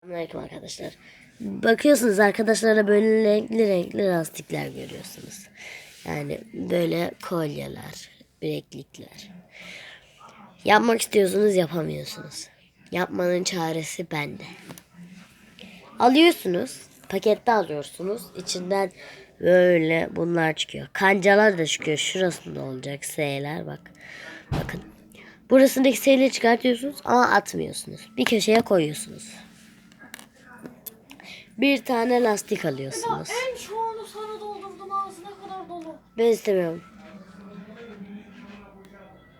Selamünaleyküm arkadaşlar. Bakıyorsunuz arkadaşlara böyle renkli renkli lastikler görüyorsunuz. Yani böyle kolyeler, bileklikler. Yapmak istiyorsunuz yapamıyorsunuz. Yapmanın çaresi bende. Alıyorsunuz, pakette alıyorsunuz. İçinden böyle bunlar çıkıyor. Kancalar da çıkıyor. Şurasında olacak S'ler bak. Bakın. Burasındaki S'leri çıkartıyorsunuz ama atmıyorsunuz. Bir köşeye koyuyorsunuz. Bir tane lastik alıyorsunuz. En çoğunu sana doldurdum ağzına kadar dolu. Ben istemiyorum.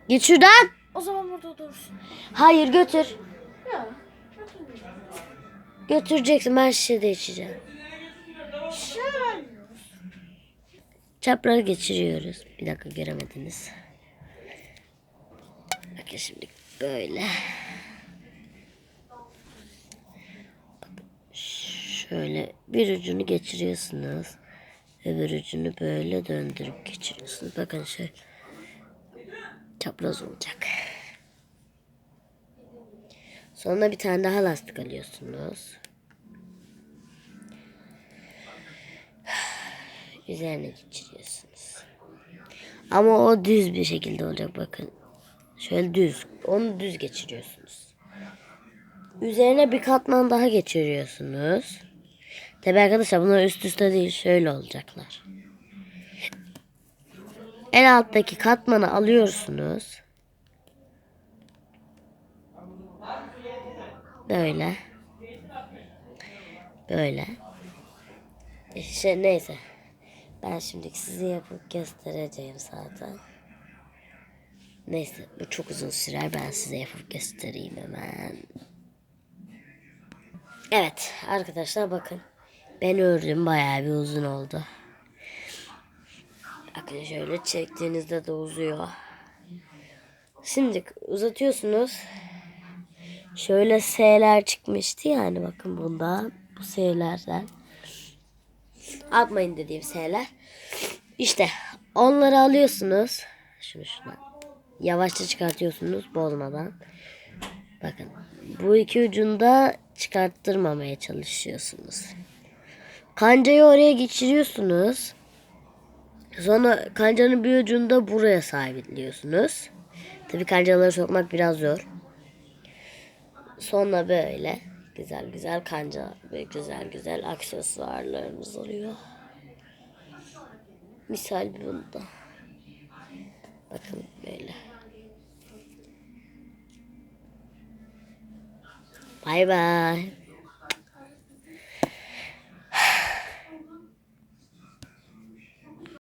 Git şuradan. O zaman burada dursun. Hayır götür. Ya. Götüreceksin. Ben şişede içeceğim. Şey vermiyoruz. Çapraz geçiriyoruz. Bir dakika göremediniz. Bakın şimdi böyle. Bakın Şöyle bir ucunu geçiriyorsunuz. Öbür ucunu böyle döndürüp geçiriyorsunuz. Bakın şöyle. Çapraz olacak. Sonra bir tane daha lastik alıyorsunuz. Üzerine geçiriyorsunuz. Ama o düz bir şekilde olacak bakın. Şöyle düz. Onu düz geçiriyorsunuz. Üzerine bir katman daha geçiriyorsunuz. Tabi arkadaşlar bunlar üst üste değil şöyle olacaklar. En alttaki katmanı alıyorsunuz. Böyle. Böyle. İşte neyse. Ben şimdi size yapıp göstereceğim zaten. Neyse bu çok uzun sürer. Ben size yapıp göstereyim hemen. Evet arkadaşlar bakın. Ben ördüm bayağı bir uzun oldu. Bakın şöyle çektiğinizde de uzuyor. Şimdi uzatıyorsunuz. Şöyle S'ler çıkmıştı yani bakın bunda. Bu S'lerden. Atmayın dediğim S'ler. İşte onları alıyorsunuz. Şunu şuna. Yavaşça çıkartıyorsunuz bozmadan. Bakın bu iki ucunda çıkarttırmamaya çalışıyorsunuz. Kancayı oraya geçiriyorsunuz. Sonra kancanın bir ucunda buraya sabitliyorsunuz. Tabi kancaları sokmak biraz zor. Sonra böyle güzel güzel kanca ve güzel güzel aksesuarlarımız oluyor. Misal bunda. Bakın böyle. Bay bay.